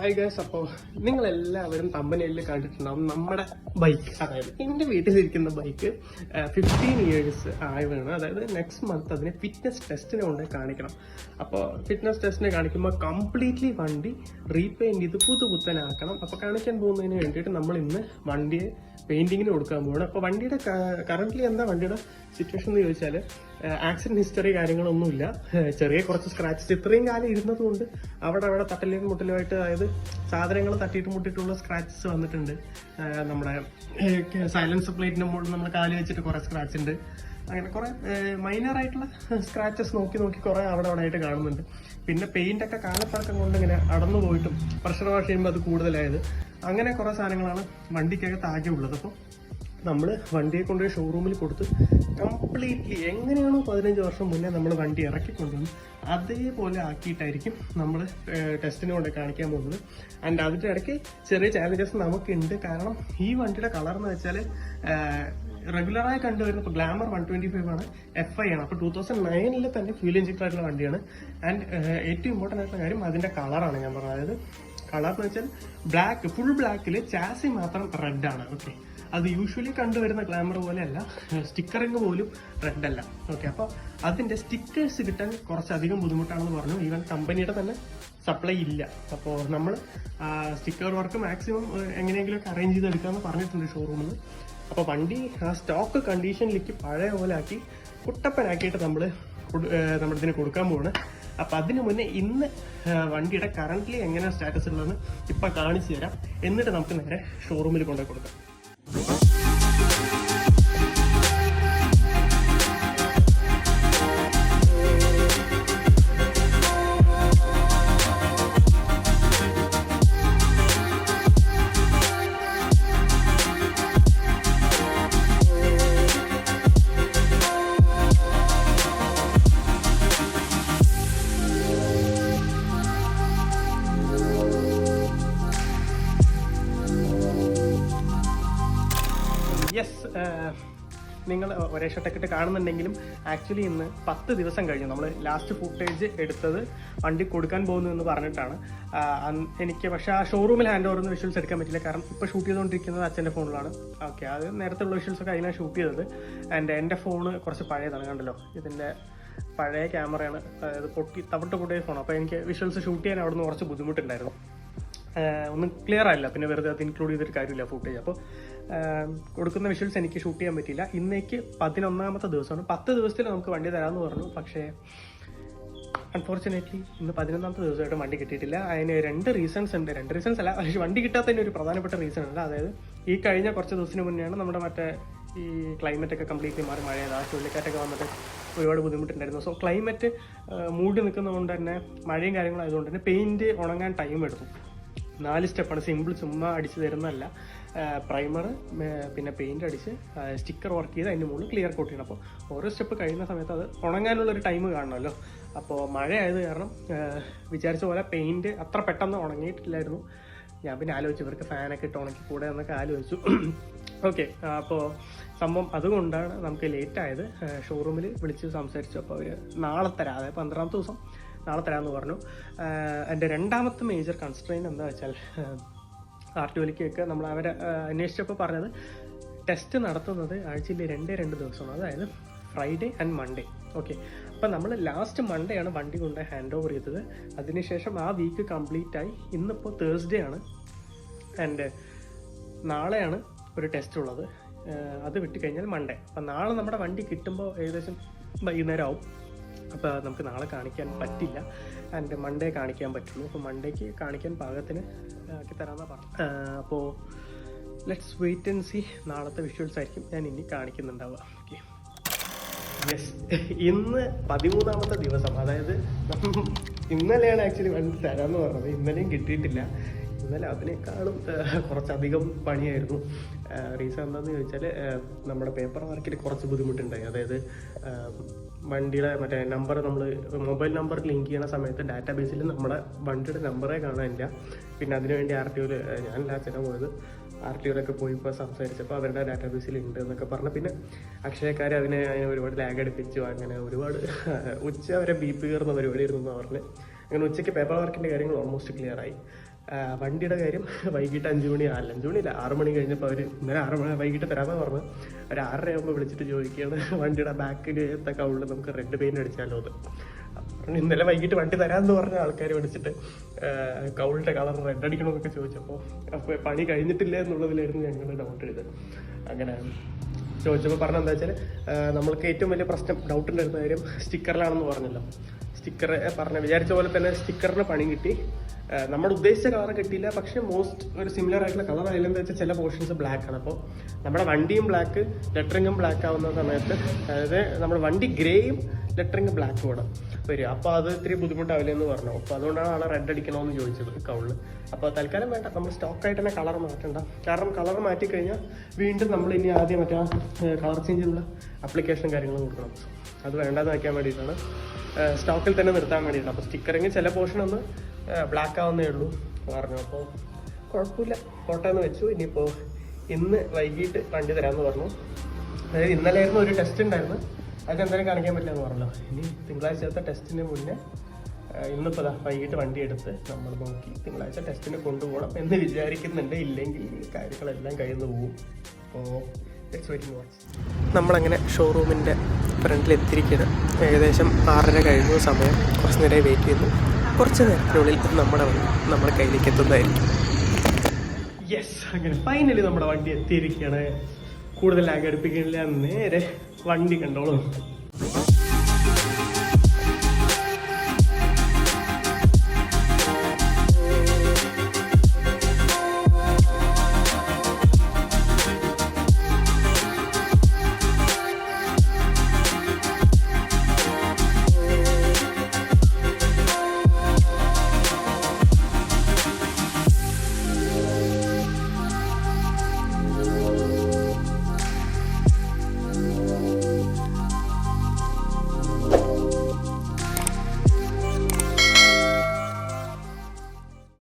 Hi guys അപ്പോൾ നിങ്ങളെല്ലാവരും തമ്പനയിൽ കണ്ടിട്ടുണ്ടാവും നമ്മുടെ ബൈക്ക് അതായത് എന്റെ വീട്ടിലിരിക്കുന്ന ബൈക്ക് ഫിഫ്റ്റീൻ ഇയേഴ്സ് ആയതാണ് അതായത് നെക്സ്റ്റ് മന്ത് അതിനെ ഫിറ്റ്നസ് ടെസ്റ്റിനെ കൊണ്ട് കാണിക്കണം. അപ്പോൾ ഫിറ്റ്നസ് ടെസ്റ്റിനെ കാണിക്കുമ്പോൾ കംപ്ലീറ്റ്ലി വണ്ടി റീപെയിന്റ് ചെയ്ത് പുതുപുത്തനാക്കണം. അപ്പോൾ കാണിക്കാൻ പോകുന്നതിന് വേണ്ടിയിട്ട് നമ്മൾ ഇന്ന് വണ്ടിയെ പെയിന്റിങ്ങിന് കൊടുക്കാൻ പോകണം അപ്പോൾ വണ്ടിയുടെ കറന്റ് എന്താ വണ്ടിയുടെ സിറ്റുവേഷൻ എന്ന് ചോദിച്ചാൽ ആക്സിഡന്റ് ഹിസ്റ്ററി കാര്യങ്ങളൊന്നുമില്ല. ചെറിയ കുറച്ച് സ്ക്രാച്ചസ് ഇത്രയും കാലം ഇരുന്നത് കൊണ്ട് അവിടെ അവിടെ തട്ടലും മുട്ടലുമായിട്ട് അതായത് സാധനങ്ങൾ തട്ടിയിട്ട് മുട്ടിയിട്ടുള്ള സ്ക്രാച്ചസ് വന്നിട്ടുണ്ട്. നമ്മുടെ സൈലൻസ് പ്ലേറ്റിന് മുകളിൽ നമ്മൾ കാൽ വെച്ചിട്ട് കുറെ സ്ക്രാച്ച് ഉണ്ട്. അങ്ങനെ കുറെ മൈനർ ആയിട്ടുള്ള സ്ക്രാച്ചസ് നോക്കി നോക്കി കുറെ അവിടെ അവിടെ ആയിട്ട് കാണുന്നുണ്ട്. പിന്നെ പെയിന്റ് ഒക്കെ കാലപ്പഴക്കം കൊണ്ട് ഇങ്ങനെ അടന്നു പോയിട്ടും പ്രഷർ വാഷ് ചെയ്യുമ്പോൾ അത് കൂടുതലായത്. അങ്ങനെ കുറേ സാധനങ്ങളാണ് വണ്ടിക്കകത്ത് ആകെ ഉള്ളത്. അപ്പോൾ നമ്മൾ വണ്ടിയെ കൊണ്ടുപോയി ഷോറൂമിൽ കൊടുത്ത് കംപ്ലീറ്റ്ലി എങ്ങനെയാണോ പതിനഞ്ച് വർഷം മുന്നേ നമ്മൾ വണ്ടി ഇറക്കി കൊണ്ടുവന്ന് അതേപോലെ ആക്കിയിട്ടായിരിക്കും നമ്മൾ ടെസ്റ്റിന് കൊണ്ട് കാണിക്കാൻ പോകുന്നത്. ആൻഡ് അതിന്റെ ഇടയ്ക്ക് ചെറിയ ചാലഞ്ചസ് നമുക്കുണ്ട്. കാരണം ഈ വണ്ടിയുടെ കളർ എന്ന് വെച്ചാൽ റെഗുലറായി കണ്ടുവരുന്ന ഇപ്പോൾ ഗ്ലാമർ വൺ ട്വന്റി ഫൈവ് ആണ്. എഫ് ഐ ആണ്. അപ്പോൾ ടൂ തൗസൻഡ് നയനിൽ തന്നെ ഫ്യൂൽ ഇഞ്ചക്ടർ ആയിട്ടുള്ള വണ്ടിയാണ്. ആൻഡ് ഏറ്റവും ഇമ്പോർട്ടന്റ് ആയിട്ടുള്ള കാര്യം അതിന്റെ കളറാണ് ഞാൻ പറഞ്ഞത്. അതായത് കളർ എന്ന് വെച്ചാൽ ബ്ലാക്ക് ഫുൾ ബ്ലാക്കിൽ ചാസി മാത്രം റെഡ് ആണ്. ഓക്കെ അത് യൂഷ്വലി കണ്ടുവരുന്ന ഗ്ലാമർ പോലെയല്ല. സ്റ്റിക്കറിങ് പോലും റെഡ് അല്ല. ഓക്കെ അപ്പോൾ അതിന്റെ സ്റ്റിക്കേഴ്സ് കിട്ടാൻ കുറച്ചധികം ബുദ്ധിമുട്ടാണെന്ന് പറഞ്ഞു. ഈവൻ കമ്പനിയുടെ തന്നെ സപ്ലൈ ഇല്ല. അപ്പോൾ നമ്മൾ സ്റ്റിക്കർ വർക്ക് മാക്സിമം എങ്ങനെയെങ്കിലുമൊക്കെ അറേഞ്ച് ചെയ്തെടുക്കാമെന്ന് പറഞ്ഞിട്ടുണ്ട് ഷോറൂമിൽ അപ്പോൾ വണ്ടി ആ സ്റ്റോക്ക് കണ്ടീഷനിലേക്ക് പഴയ പോലെ ആക്കി കുട്ടപ്പനാക്കിയിട്ട് നമ്മൾ നമ്മളിതിന് കൊടുക്കാൻ പോവാണ്. അപ്പം അതിന് മുന്നേ ഇന്ന് വണ്ടിയുടെ കറന്റ്ലി എങ്ങനെയാണ് സ്റ്റാറ്റസ് ഉള്ളതെന്ന് ഇപ്പം കാണിച്ചു തരാം. എന്നിട്ട് നമുക്ക് നേരെ ഷോറൂമിൽ കൊണ്ടുപോയി കൊടുക്കാം. Whoa! നിങ്ങൾ ഒരേ ഷട്ടൊക്കെ കാണുന്നുണ്ടെങ്കിലും ആക്ച്വലി ഇന്ന് പത്ത് ദിവസം കഴിഞ്ഞു. നമ്മൾ ലാസ്റ്റ് ഫുട്ടേജ് എടുത്തത് വണ്ടി കൊടുക്കാൻ പോകുന്നു എന്ന് പറഞ്ഞിട്ടാണ്. എനിക്ക് പക്ഷേ ആ ഷോറൂമിൽ ഹാൻഡ് ഓവർ വിഷ്വൽസ് എടുക്കാൻ പറ്റില്ല. കാരണം ഇപ്പോൾ ഷൂട്ട് ചെയ്തുകൊണ്ടിരിക്കുന്നത് അച്ഛന്റെ ഫോണിലാണ് ഓക്കെ അത് വിഷ്വൽസ് ഒക്കെ അതിനാണ് ഷൂട്ട് ചെയ്തത്. ആൻഡ് എന്റെ ഫോണ് കുറച്ച് പഴയതാണ് കണ്ടല്ലോ? ഇതിന്റെ പഴയ ക്യാമറയാണ്. അതായത് പൊട്ടി തവിട്ട് പൊട്ടിയ ഫോൺ അപ്പോൾ എനിക്ക് വിഷ്വൽസ് ഷൂട്ട് ചെയ്യാൻ അവിടെ നിന്ന് കുറച്ച് ബുദ്ധിമുട്ടുണ്ടായിരുന്നു. ഒന്നും ക്ലിയർ ആയില്ല. പിന്നെ വെറുതെ അത് ഇൻക്ലൂഡ് ചെയ്തിട്ട് കാര്യമില്ല ഫുട്ടേജ് അപ്പോൾ കൊടുക്കുന്ന വിഷ്വൽസ് എനിക്ക് ഷൂട്ട് ചെയ്യാൻ പറ്റിയില്ല. ഇന്നേക്ക് പതിനൊന്നാമത്തെ ദിവസമാണ്. പത്ത് ദിവസത്തിൽ നമുക്ക് വണ്ടി തരാമെന്ന് പറഞ്ഞു. പക്ഷേ അൺഫോർച്ചുനേറ്റ്ലി ഇന്ന് പതിനൊന്നാമത്തെ ദിവസമായിട്ട് വണ്ടി കിട്ടിയിട്ടില്ല. അതിന് രണ്ട് റീസൺസ് ഉണ്ട്. രണ്ട് റീസൺസ് അല്ല പക്ഷേ വണ്ടി കിട്ടാത്തതിന് ഒരു പ്രധാനപ്പെട്ട റീസൺ ഉണ്ട്. അതായത് ഈ കഴിഞ്ഞ കുറച്ച് ദിവസത്തിന് മുന്നെയാണ് നമ്മുടെ മറ്റേ ഈ ക്ലൈമറ്റ് ഒക്കെ കംപ്ലീറ്റ്ലി മാറി. മഴയത് ആ ചുഴലിക്കാറ്റൊക്കെ വന്നിട്ട് ഒരുപാട് ബുദ്ധിമുട്ടുണ്ടായിരുന്നു. സോ ക്ലൈമറ്റ് മൂടി നിൽക്കുന്നതുകൊണ്ട് തന്നെ മഴയും കാര്യങ്ങളും ആയതുകൊണ്ട് തന്നെ പെയിന്റ് ഉണങ്ങാൻ ടൈം എടുത്തു. നാല് സ്റ്റെപ്പാണ് സിമ്പിൾ ചുമ്മാ അടിച്ച് തരുന്നതല്ല. പ്രൈമർ പിന്നെ പെയിന്റ് അടിച്ച് സ്റ്റിക്കർ വർക്ക് ചെയ്ത് അതിന്റെ മുകളിൽ ക്ലിയർ കോട്ട് ചെയ്യണം. അപ്പോൾ ഓരോ സ്റ്റെപ്പ് കഴിയുന്ന സമയത്ത് അത് ഉണങ്ങാനുള്ള ഒരു ടൈം കാണണമല്ലോ. അപ്പോൾ മഴയായത് കാരണം വിചാരിച്ച പോലെ പെയിന്റ് അത്ര പെട്ടെന്ന് ഉണങ്ങിയിട്ടില്ലായിരുന്നു. ഞാൻ പിന്നെ ആലോചിച്ചു ഇവർക്ക് ഫാനൊക്കെ ഇട്ട് ഉണക്കി കൂടെ എന്നൊക്കെ ആലോചിച്ചു. ഓക്കെ അപ്പോൾ സംഭവം അതുകൊണ്ടാണ് നമുക്ക് ലേറ്റ് ആയത്. ഷോറൂമിൽ വിളിച്ച് സംസാരിച്ചു. അപ്പോൾ അവർ നാളെ തരാം അതായത് പന്ത്രണ്ടാമത്തെ ദിവസം നാളെ തരാമെന്ന് പറഞ്ഞു. എന്റെ രണ്ടാമത്തെ മേജർ കൺസ്ട്രെയിൻ എന്താ വെച്ചാൽ ആർ ടി ഒലിക്കൊക്കെ നമ്മൾ അവരെ അന്വേഷിച്ചപ്പോൾ പറഞ്ഞത് ടെസ്റ്റ് നടത്തുന്നത് ആഴ്ചയിൽ രണ്ടേ രണ്ട് ദിവസമാണ്. അതായത് ഫ്രൈഡേ ആൻഡ് മൺഡേ. ഓക്കെ. അപ്പം നമ്മൾ ലാസ്റ്റ് മൺഡേ ആണ് വണ്ടി കൊണ്ട് ഹാൻഡ് ഓവർ ചെയ്തത്. അതിനുശേഷം ആ വീക്ക് കംപ്ലീറ്റ് ആയി ഇന്നിപ്പോൾ തേഴ്സ്ഡേ ആണ്. ആൻഡ് നാളെയാണ് ഒരു ടെസ്റ്റ് ഉള്ളത്. അത് വിട്ട് കഴിഞ്ഞാൽ മൺഡേ. അപ്പം നാളെ നമ്മുടെ വണ്ടി കിട്ടുമ്പോൾ ഏകദേശം വൈകുന്നേരം ആവും അപ്പോൾ നമുക്ക് നാളെ കാണിക്കാൻ പറ്റില്ല. ആൻഡ് മൺഡേ കാണിക്കാൻ പറ്റുള്ളൂ. അപ്പോൾ മൺഡേക്ക് കാണിക്കാൻ പാകത്തിന് ആക്കി തരാമെന്നാണ് പറഞ്ഞു അപ്പോൾ ലെറ്റ്സ് വെയിറ്റ് ആൻഡ് സി നാളത്തെ വിഷ്വൽസ് ആയിരിക്കും ഞാൻ ഇനി കാണിക്കുന്നുണ്ടാവുക. ഓക്കെ യെസ് ഇന്ന് പതിമൂന്നാമത്തെ ദിവസം. അതായത് ഇന്നലെയാണ് ആക്ച്വലി വണ്ടി തരാമെന്ന് പറഞ്ഞത്. ഇന്നലെയും കിട്ടിയിട്ടില്ല. ഇന്നലെ അതിനേക്കാളും കുറച്ചധികം പണിയായിരുന്നു. റീസൺ എന്താണെന്ന് ചോദിച്ചാൽ നമ്മുടെ പേപ്പർ വർക്കിൽ കുറച്ച് ബുദ്ധിമുട്ടുണ്ടായി. അതായത് വണ്ടിയുടെ മറ്റേ നമ്പർ നമ്മൾ മൊബൈൽ നമ്പർ ലിങ്ക് ചെയ്യുന്ന സമയത്ത് ഡാറ്റാ ബേസിൽ നമ്മുടെ വണ്ടിയുടെ നമ്പറേ കാണാനില്ല. പിന്നെ അതിനുവേണ്ടി ആർ ടി ഒയിൽ ഞാനല്ല അച്ഛന പോയത്. ആർ ടി ഒയിലൊക്കെ പോയി ഇപ്പോൾ സംസാരിച്ചപ്പോൾ അവരുടെ ഡാറ്റാ ബേസിൽ ഉണ്ട് എന്നൊക്കെ പറഞ്ഞു. പിന്നെ അക്ഷയക്കാർ അതിനെ അതിനെ ഒരുപാട് ലാഗ് അടുപ്പിച്ചു അങ്ങനെ ഒരുപാട് ഉച്ച വരെ ബി പി കയറുന്ന പരിപാടി ഇരുന്നു പറഞ്ഞ്. അങ്ങനെ ഉച്ചയ്ക്ക് പേപ്പർ വർക്കിന്റെ കാര്യങ്ങൾ ഓൾമോസ്റ്റ് ആ, വണ്ടിയുടെ കാര്യം വൈകിട്ട് അഞ്ച് മണി അല്ല അഞ്ച് മണിയില്ല ആറ് മണി കഴിഞ്ഞപ്പോൾ അവർ ഇന്നലെ ആറ് മണി വൈകിട്ട് തരാമെന്ന് പറഞ്ഞു ഒരു ആറര ആകുമ്പോൾ വിളിച്ചിട്ട് ചോദിക്കുകയാണ് വണ്ടിയുടെ ബാക്കിൽ ബാക്കിലത്തെ കൗളിൽ നമുക്ക് റെഡ് പെയിന്റ് അടിച്ചാലോ അത് ഇന്നലെ വൈകിട്ട് വണ്ടി തരാമെന്ന് പറഞ്ഞ ആൾക്കാർ വിളിച്ചിട്ട് കൗളിന്റെ കളർ റെഡ് അടിക്കണമെന്നൊക്കെ ചോദിച്ചപ്പോൾ അപ്പോൾ പണി കഴിഞ്ഞിട്ടില്ല എന്നുള്ളതിലായിരുന്നു ഞങ്ങൾ ഡൗട്ട് ചെയ്തത്. അങ്ങനെ ചോദിച്ചപ്പോൾ പറഞ്ഞെന്താ വെച്ചാൽ നമ്മൾക്ക് ഏറ്റവും വലിയ പ്രശ്നം ഡൗട്ട് ഉണ്ടായിരുന്ന കാര്യം സ്റ്റിക്കറിലാണെന്ന് പറഞ്ഞല്ലോ. സ്റ്റിക്കർ പറഞ്ഞ വിചാരിച്ച പോലെ തന്നെ സ്റ്റിക്കറിന് പണി കിട്ടി. നമ്മൾ ഉദ്ദേശിച്ച കളർ കിട്ടിയില്ല പക്ഷേ മോസ്റ്റ് ഒരു സിമിലർ ആയിട്ടുള്ള കളർ ആയില്ലെന്ന് വെച്ചാൽ ചില പോർഷൻസ് ബ്ലാക്ക് ആണ്. അപ്പോൾ നമ്മുടെ വണ്ടിയും ബ്ലാക്ക് ലെറ്ററിങ്ങും ബ്ലാക്ക് ആവുന്ന സമയത്ത് അതായത് നമ്മുടെ വണ്ടി ഗ്രേയും ലെറ്ററിങ് ബ്ലാക്കും വേണം വരിക. അപ്പോൾ അത് ഇത്തിരി ബുദ്ധിമുട്ടാവില്ല എന്ന് പറഞ്ഞു. അപ്പോൾ അതുകൊണ്ടാണ് ആളെ റെഡ് അടിക്കണമെന്ന് ചോദിച്ചത് കൗളിൽ അപ്പോൾ തൽക്കാലം വേണ്ട. നമ്മൾ സ്റ്റോക്കായിട്ട് തന്നെ കളർ മാറ്റണ്ട. കാരണം കളർ മാറ്റി കഴിഞ്ഞാൽ വീണ്ടും നമ്മൾ ഇനി ആദ്യം മറ്റേ കളർ ചേഞ്ചിനുള്ള അപ്ലിക്കേഷൻ കാര്യങ്ങൾ കൊടുക്കണം. അത് വേണ്ടാന്ന് വയ്ക്കാൻ വേണ്ടിയിട്ടാണ്. സ്റ്റോക്കിൽ തന്നെ നിർത്താൻ വേണ്ടിയിട്ടാണ്. അപ്പോൾ സ്റ്റിക്കറിങ് ചില പോർഷൻ ഒന്ന് ബ്ലാക്ക് ആവുന്നേ ഉള്ളൂ പറഞ്ഞു. അപ്പോൾ കുഴപ്പമില്ല. കോട്ടയെന്ന് വെച്ചു. ഇനിയിപ്പോൾ ഇന്ന് വൈകിട്ട് വണ്ടി തരാമെന്ന് പറഞ്ഞു. അതായത് ഇന്നലെ ആയിരുന്നു ഒരു ടെസ്റ്റ് ഉണ്ടായിരുന്നു അതൊക്കെ എന്തായാലും കാണിക്കാൻ പറ്റില്ലെന്ന് പറഞ്ഞല്ലോ. ഇനി തിങ്കളാഴ്ചത്തെ ടെസ്റ്റിന് മുന്നേ ഇന്നിപ്പോൾ വൈകിട്ട് വണ്ടി എടുത്ത് നമ്മൾ നോക്കി തിങ്കളാഴ്ച ടെസ്റ്റിന് കൊണ്ടുപോകണം എന്ന് വിചാരിക്കുന്നുണ്ട്. ഇല്ലെങ്കിൽ കാര്യങ്ങളെല്ലാം കഴിയുന്നു പോകും അപ്പോൾ വാച്ച് നമ്മളങ്ങനെ ഷോറൂമിന്റെ ഫ്രണ്ടിൽ എത്തിയിരിക്കുകയാണ് ഏകദേശം ആറര കഴിഞ്ഞ സമയം. കുറച്ച് നേരം വെയിറ്റ് ചെയ്തു കുറച്ച് നേരത്തിനുള്ളിൽ നമ്മുടെ വണ്ടി നമ്മുടെ കയ്യിലേക്ക് എത്തുന്നതായിരിക്കും. യെസ് അങ്ങനെ ഫൈനലി നമ്മുടെ വണ്ടി എത്തിയിരിക്കുകയാണ്. കൂടുതൽ ലാഗ് നേരെ വണ്ടി കണ്ടോളൂ